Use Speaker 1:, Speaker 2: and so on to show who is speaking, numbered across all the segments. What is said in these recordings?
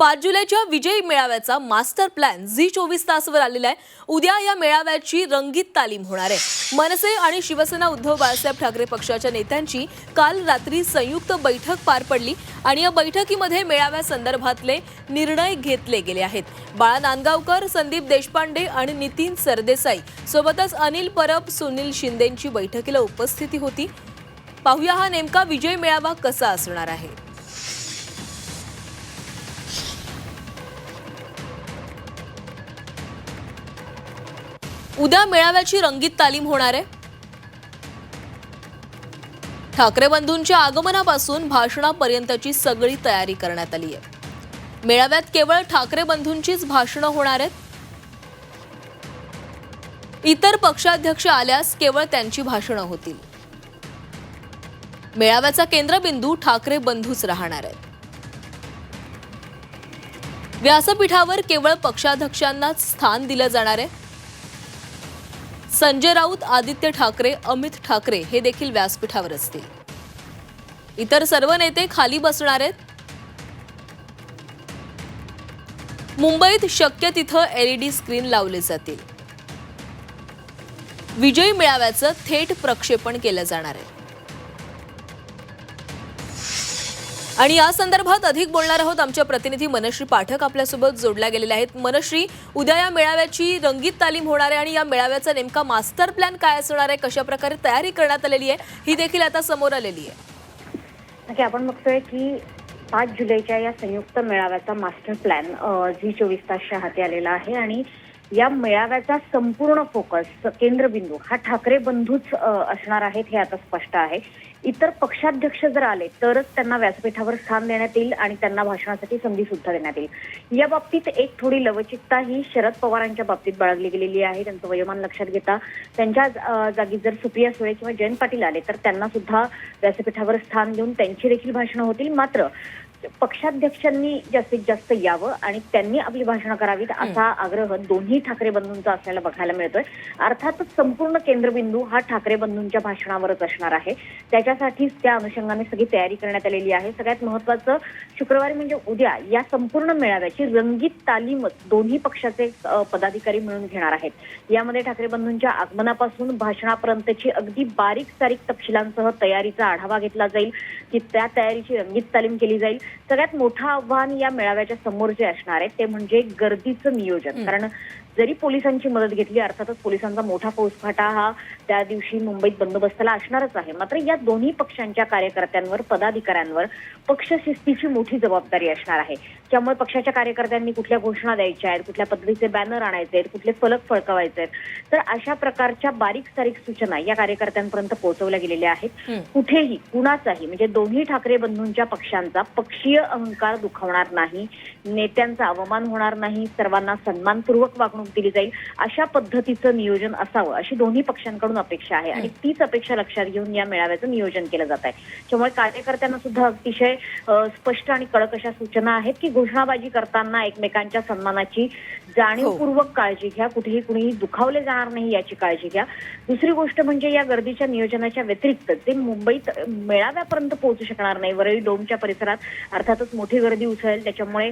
Speaker 1: पाच जुलैच्या विजयी मेळाव्याचा मास्टर प्लॅन झी चोवीस तासवर आलेला आहे. उद्या या मेळाव्याची रंगीत तालीम होणार आहे. मनसे आणि शिवसेना उद्धव बाळासाहेब ठाकरे पक्षाच्या नेत्यांची काल रात्री संयुक्त बैठक पार पडली आणि या बैठकीमध्ये मेळाव्यासंदर्भातले निर्णय घेतले गेले आहेत. बाळा नांदगावकर संदीप देशपांडे आणि नितीन सरदेसाई सोबतच अनिल परब सुनील शिंदेंची बैठकीला उपस्थिती होती. पाहूया हा नेमका विजय मेळावा कसा असणार आहे. उद्या मेळाव्याची रंगीत तालीम होणार आहे. ठाकरे बंधूंच्या आगमनापासून भाषणापर्यंतची सगळी तयारी करण्यात आली आहे. मेळाव्यात केवळ ठाकरे बंधूंचीच भाषणं होणार आहेत. इतर पक्षाध्यक्ष आल्यास केवळ त्यांची भाषणं होतील. मेळाव्याचा केंद्रबिंदू ठाकरे बंधूच राहणार आहेत. व्यासपीठावर केवळ पक्षाध्यक्षांनाच स्थान दिलं जाणार आहे. संजय राऊत आदित्य ठाकरे अमित ठाकरे हे देखील व्यासपीठावर असतील. इतर सर्व नेते खाली बसणार आहेत. मुंबईत शक्य तिथं एलईडी स्क्रीन लावले जातील. विजयी मेळाव्याचं थेट प्रक्षेपण केलं जाणार आहे. आणि या संदर्भात अधिक बोलणार आहोत आमच्या प्रतिनिधी मनश्री पाठक आपल्यासोबत जोडल्या गेलेल्या आहेत. मनश्री उद्या या मेळाव्याची रंगीत तालीम होणार आहे आणि या मेळाव्याचा नेमका मास्टर प्लॅन काय असणार आहे? कशा प्रकारे तयारी करण्यात आलेली आहे? ही देखील आता समोर आलेली आहे.
Speaker 2: आपण बघतोय की पाच जुलैच्या या संयुक्त मेळाव्याचा मास्टर प्लॅन झी चोवीस तासच्या हाती आलेला आहे आणि या मेळाव्याचा संपूर्ण फोकस केंद्रबिंदू हा ठाकरे बंधूच असणार आहेत हे आता स्पष्ट आहे. इतर पक्षाध्यक्ष जर आले तरच त्यांना व्यासपीठावर स्थान देण्यात येईल आणि त्यांना भाषणासाठी संधी सुद्धा देण्यात येईल. या बाबतीत एक थोडी लवचिकता ही शरद पवारांच्या बाबतीत बाळगली गेलेली आहे. त्यांचं वयोमान लक्षात घेता त्यांच्या जागी जर सुप्रिया सुळे किंवा जयंत पाटील आले तर त्यांना सुद्धा व्यासपीठावर स्थान देऊन त्यांची देखील भाषणं होतील. मात्र पक्षाध्यक्षांनी जास्तीत जास्त यावं आणि त्यांनी आपली भाषणं करावीत असा आग्रह दोन्ही ठाकरे बंधूंचा असल्याला बघायला मिळतोय. अर्थातच संपूर्ण केंद्रबिंदू हा ठाकरे बंधूंच्या भाषणावरच असणार आहे. त्याच्यासाठीच त्या अनुषंगाने सगळी तयारी करण्यात आलेली आहे. सगळ्यात महत्वाचं शुक्रवारी म्हणजे उद्या या संपूर्ण मेळाव्याची रंगीत तालीमच दोन्ही पक्षाचे पदाधिकारी मिळून घेणार आहेत. यामध्ये ठाकरे बंधूंच्या आगमनापासून भाषणापर्यंतची अगदी बारीक सारीक तपशिलांसह तयारीचा आढावा घेतला जाईल. की त्या तयारीची रंगीत तालीम केली जाईल. सगळ्यात मोठं आव्हान या मेळाव्याच्या समोर जे असणार आहे ते म्हणजे गर्दीचं नियोजन. कारण जरी पोलिसांची मदत घेतली अर्थातच पोलिसांचा मोठा फौजफाटा हा त्या दिवशी मुंबईत बंदोबस्ताला असणारच आहे. मात्र या दोन्ही पक्षांच्या कार्यकर्त्यांवर पदाधिकाऱ्यांवर पक्षशिस्तीची मोठी जबाबदारी असणार आहे. त्यामुळे पक्षाच्या कार्यकर्त्यांनी कुठल्या घोषणा द्यायच्या आहेत कुठल्या पद्धतीचे बॅनर आणायचे आहेत कुठले फलक फळकवायचे आहेत तर अशा प्रकारच्या बारीक सारीक सूचना या कार्यकर्त्यांपर्यंत पोहोचवल्या गेलेल्या आहेत. कुठेही कुणाचाही म्हणजे दोन्ही ठाकरे बंधूंच्या पक्षांचा पक्षीय अहंकार दुखावणार नाही नेत्यांचा अवमान होणार नाही सर्वांना सन्मानपूर्वक वागणूक दिली जाईल. अशा पद्धतीचं नियोजन असावं अशी दोन्ही पक्षांकडून अपेक्षा आहे. आणि तीच अपेक्षा लक्षात घेऊन या मेळाव्याचं नियोजन केलं जात आहे. त्यामुळे कार्यकर्त्यांना सुद्धा अतिशय स्पष्ट आणि कडक अशा सूचना आहेत की घोषणाबाजी करताना एकमेकांच्या सन्मानाची जाणीवपूर्वक काळजी घ्या. कुठेही कुणीही दुखावले जाणार नाही याची काळजी घ्या. दुसरी गोष्ट म्हणजे या गर्दीच्या नियोजनाच्या व्यतिरिक्त जे मुंबईत मेळाव्यापर्यंत पोहोचू शकणार नाही. वरळी डोमच्या परिसरात अर्थातच मोठी गर्दी उसळेल. त्याच्यामुळे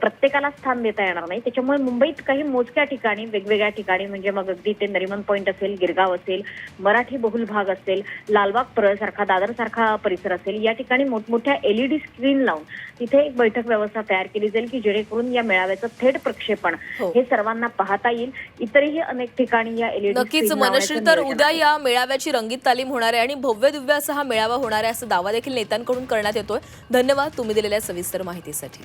Speaker 2: प्रत्येकाला स्थान देता येणार नाही. त्याच्यामुळे मुंबईत काही मोजक्या ठिकाणी वेगवेगळ्या ठिकाणी म्हणजे मग अगदी ते नरिमन पॉईंट असेल गिरगाव असेल मराठी बहुल भाग असेल लालबाग परळ सारखा दादर सारखा परिसर असेल या ठिकाणी मोठमोठ्या एलईडी स्क्रीन लावून तिथे एक बैठक व्यवस्था तयार केली जाईल की जेणेकरून या मेळाव्याचं थेट प्रक्षेपण
Speaker 1: हो.
Speaker 2: हे सर्वांना पाहता येईल. इतरही अनेक ठिकाणी या एलईडी
Speaker 1: नक्कीच मनश्री तर उद्या या मेळाव्याची रंगीत तालीम होणार आहे आणि भव्य दिव्य असा हा मेळावा होणार आहे असा दावा देखील नेत्यांकडून करण्यात येतोय. धन्यवाद तुम्ही दिलेल्या सविस्तर माहितीसाठी.